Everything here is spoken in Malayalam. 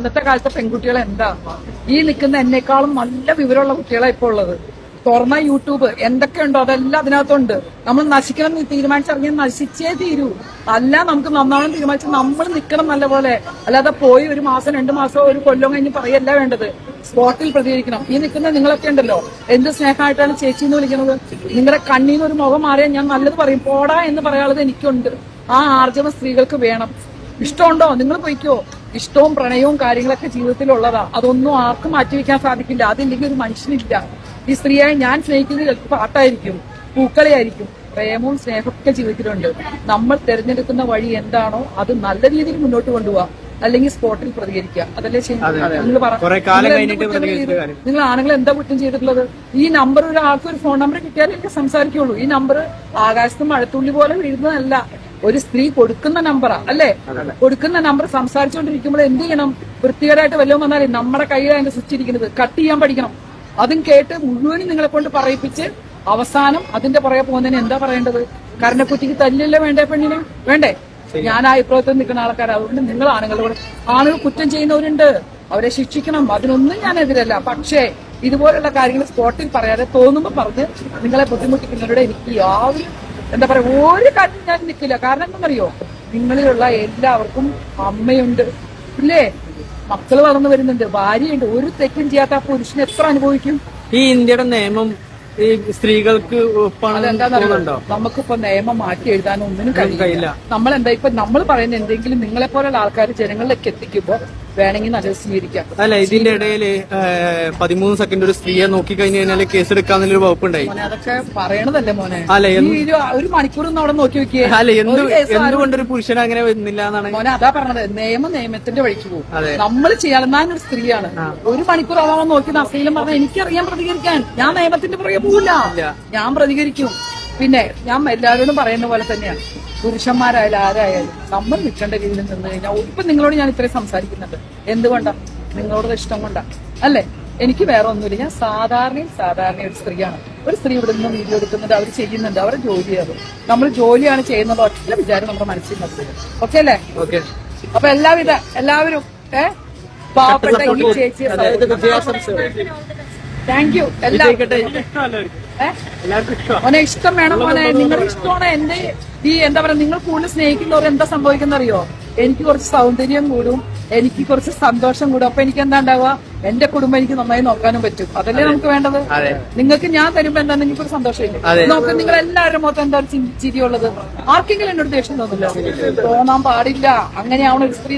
ഇന്നത്തെ കാലത്തെ പെൺകുട്ടികൾ എന്താ? ഈ നിൽക്കുന്ന എന്നെക്കാളും നല്ല വിവരമുള്ള കുട്ടികളാണ് ഇപ്പോൾ ഉള്ളത്. തുറന്ന യൂട്യൂബ് എന്തൊക്കെയുണ്ടോ അതെല്ലാം അതിനകത്തുണ്ട്. നമ്മൾ നശിക്കണം എന്ന് തീരുമാനിച്ചിറങ്ങിയാൽ നശിച്ചേ തീരൂ. അല്ല നമുക്ക് നന്നാവണം തീരുമാനിച്ച് നമ്മൾ നിൽക്കണം നല്ല പോലെ. അല്ലാതെ പോയി ഒരു മാസം രണ്ട് മാസം ഒരു കൊല്ലം കഴിഞ്ഞ് പറയല്ല വേണ്ടത്. സ്പോട്ടിൽ പ്രതികരിക്കണം. ഈ നിൽക്കുന്ന നിങ്ങളൊക്കെ ഉണ്ടല്ലോ. എന്ത് സ്നേഹമായിട്ടാണ് ചേച്ചി എന്ന് വിളിക്കുന്നത്? നിങ്ങളുടെ കണ്ണിൽ നിന്ന് ഒരു മുഖം മാറിയാൽ ഞാൻ നല്ലത് പറയും. പോടാ എന്ന് പറയാനുള്ളത് എനിക്കുണ്ട്. ആ ആർജവ സ്ത്രീകൾക്ക് വേണം. ഇഷ്ടമുണ്ടോ? നിങ്ങൾ പൊയ്ക്കോ. ഇഷ്ടവും പ്രണയവും കാര്യങ്ങളൊക്കെ ജീവിതത്തിൽ ഉള്ളതാ അതൊന്നും ആർക്കും മാറ്റിവെക്കാൻ സാധിക്കില്ല. അതില്ലെങ്കിൽ ഒരു മനുഷ്യനില്ല. ഈ സ്ത്രീയായി ഞാൻ സ്നേഹിക്കുന്നത് ചിലപ്പോൾ പാട്ടായിരിക്കും പൂക്കളയായിരിക്കും. പ്രേമവും സ്നേഹമൊക്കെ ജീവിതത്തിലുണ്ട്. നമ്മൾ തിരഞ്ഞെടുക്കുന്ന വഴി എന്താണോ അത് നല്ല രീതിയിൽ മുന്നോട്ട് കൊണ്ടുപോവാ. അല്ലെങ്കിൽ സ്പോട്ടിൽ പ്രതികരിക്കുക. അതല്ലേ കാര്യം. നിങ്ങൾ ആണുങ്ങൾ എന്താ കുറ്റം ചെയ്തിട്ടുള്ളത്? ഈ നമ്പർ ഒരാൾക്ക് ഒരു ഫോൺ നമ്പർ കിട്ടിയാലേ സംസാരിക്കുള്ളൂ. ഈ നമ്പർ ആകാശത്ത് മഴത്തുള്ളി പോലെ വീഴുന്നതല്ല. ഒരു സ്ത്രീ കൊടുക്കുന്ന നമ്പറാ അല്ലേ? കൊടുക്കുന്ന നമ്പർ സംസാരിച്ചുകൊണ്ടിരിക്കുമ്പോൾ എന്ത് ചെയ്യണം? വൃത്തികേടായിട്ട് വല്ലതും വന്നാൽ നമ്മുടെ കയ്യിലാണ് സ്വിച്ച് ഇരിക്കുന്നത് കട്ട് ചെയ്യാൻ പഠിക്കണം. അതും കേട്ട് മുഴുവനും നിങ്ങളെ കൊണ്ട് പറയിപ്പിച്ച് അവസാനം അതിന്റെ പുറകെ പോകുന്നതിന് എന്താ പറയേണ്ടത്? കരണക്കുറ്റിക്ക് തല്ലില്ല വേണ്ടേ പെണ്ണിന്? വേണ്ടേ? ഞാൻ ആ അഭിപ്രായത്തിൽ നിൽക്കുന്ന ആൾക്കാർ അതുകൊണ്ട് നിങ്ങൾ ആണുങ്ങളോട് ആണുങ്ങൾ കുറ്റം ചെയ്യുന്നവരുണ്ട്. അവരെ ശിക്ഷിക്കണം. അതിനൊന്നും ഞാൻ എതിരല്ല. പക്ഷേ ഇതുപോലുള്ള കാര്യങ്ങൾ സ്പോട്ടിൽ പറയാതെ തോന്നുമ്പോൾ പറഞ്ഞ് നിങ്ങളെ ബുദ്ധിമുട്ടിക്കുന്നവരുടെ എനിക്ക് യാതൊരു എന്താ പറയാ ഒരു കാര്യം ഞാൻ നിൽക്കില്ല. കാരണം എന്താണെന്നറിയോ? നിങ്ങളിലുള്ള എല്ലാവർക്കും അമ്മയുണ്ട്. ഇല്ലേ? മക്കൾ വളർന്നു വരുന്നുണ്ട്. ഭാര്യയുണ്ട്. ഒരു തെറ്റും ചെയ്യാത്ത ആ പുരുഷൻ എത്ര അനുഭവിക്കും? ഈ ഇന്ത്യയുടെ നിയമം ഈ സ്ത്രീകൾക്ക് അതെന്താണെന്നറിയോ നമുക്കിപ്പോ നിയമം മാറ്റി എഴുതാൻ ഒന്നിനും കഴിയില്ല. നമ്മൾ എന്താ ഇപ്പൊ നമ്മൾ പറയുന്ന എന്തെങ്കിലും നിങ്ങളെ പോലുള്ള ആൾക്കാർ ജനങ്ങളിലേക്ക് എത്തിക്കുമ്പോ വേണമെങ്കിൽ നല്ലത് സ്വീകരിക്കാം. അല്ല ഇതിന്റെ ഇടയിൽ പതിമൂന്ന് സെക്കൻഡ് ഒരു സ്ത്രീയെ നോക്കി കഴിഞ്ഞു കഴിഞ്ഞാൽ കേസ് എടുക്കാന്നൊരു വകുപ്പുണ്ടായി അതൊക്കെ പറയണതല്ലേ മോനെ? അല്ല, ഒരു- ഒന്ന് അവിടെ നോക്കി വെക്കുക അല്ല എന്ത് ഒരു പുരുഷൻ അങ്ങനെ വരുന്നില്ല എന്നാണ്? മോനെ അതാ പറഞ്ഞത്. നിയമം നിയമത്തിന്റെ വഴിക്ക് പോകും. നമ്മൾ ചെയ്യണം ഞാൻ ഒരു സ്ത്രീയാണ് ഒരു മണിക്കൂർ ആവാൻ നോക്കി അശ്ലീലം പറഞ്ഞ എനിക്കറിയാൻ പ്രതികരിക്കാൻ. ഞാൻ നിയമത്തിന്റെ പുറകെ പോകില്ല ഞാൻ പ്രതികരിക്കും. പിന്നെ ഞാൻ എല്ലാവരോടും പറയുന്ന പോലെ തന്നെയാണ്. പുരുഷന്മാരായാലും ആരായാലും നമ്മൾ നിൽക്കേണ്ട രീതിയിൽ നിന്ന് കഴിഞ്ഞാൽ ഇപ്പം നിങ്ങളോട് ഞാൻ ഇത്രയും സംസാരിക്കുന്നുണ്ട് എന്തുകൊണ്ടാ? നിങ്ങളോട് ഇഷ്ടം കൊണ്ടാണ് അല്ലേ? എനിക്ക് വേറെ ഒന്നുമില്ല. ഞാൻ സാധാരണയും സാധാരണ ഒരു സ്ത്രീയാണ്. ഒരു സ്ത്രീ ഇവിടെ നിന്ന് വീഡിയോ എടുക്കുന്നുണ്ട് അവർ ചെയ്യുന്നുണ്ട്. അവരുടെ ജോലിയാണ്. നമ്മൾ ജോലിയാണ് ചെയ്യുന്നത് ഒറ്റ വിചാരം നമ്മുടെ മനസ്സിൽ നിർത്തുക ഓക്കെ അല്ലേ? ഓക്കെ. അപ്പൊ എല്ലാവിധ എല്ലാവരും ഏ? പാവപ്പെട്ട ഈ ചേച്ചിയെ താങ്ക് യു എല്ലാവർക്കും മോനെ ഇഷ്ടം വേണം മോനെ. നിങ്ങളുടെ ഇഷ്ടമാണ്. എന്റെ ഈ എന്താ പറയാ നിങ്ങൾ കൂടുതൽ സ്നേഹിക്കുന്നവർ എന്താ സംഭവിക്കുന്ന അറിയോ എനിക്ക് കുറച്ച് സൗന്ദര്യം കൂടും എനിക്ക് കുറച്ച് സന്തോഷം കൂടും. അപ്പൊ എനിക്ക് എന്താ ഉണ്ടാവുക? എന്റെ കുടുംബം എനിക്ക് നന്നായി നോക്കാനും പറ്റും. അതല്ലേ നമുക്ക് വേണ്ടത്. നിങ്ങൾക്ക് ഞാൻ തരുമ്പോ എന്താ നിങ്ങൾക്ക് ഒരു സന്തോഷമില്ല. നോക്ക് നിങ്ങൾ എല്ലാവരും മൊത്തം എന്താ ചിരിയുള്ളത്? ആർക്കെങ്കിലും എന്നോട് ദേഷ്യം തോന്നില്ല? തോന്നാൻ പാടില്ല. അങ്ങനെയാവണം ഒരു സ്ത്രീ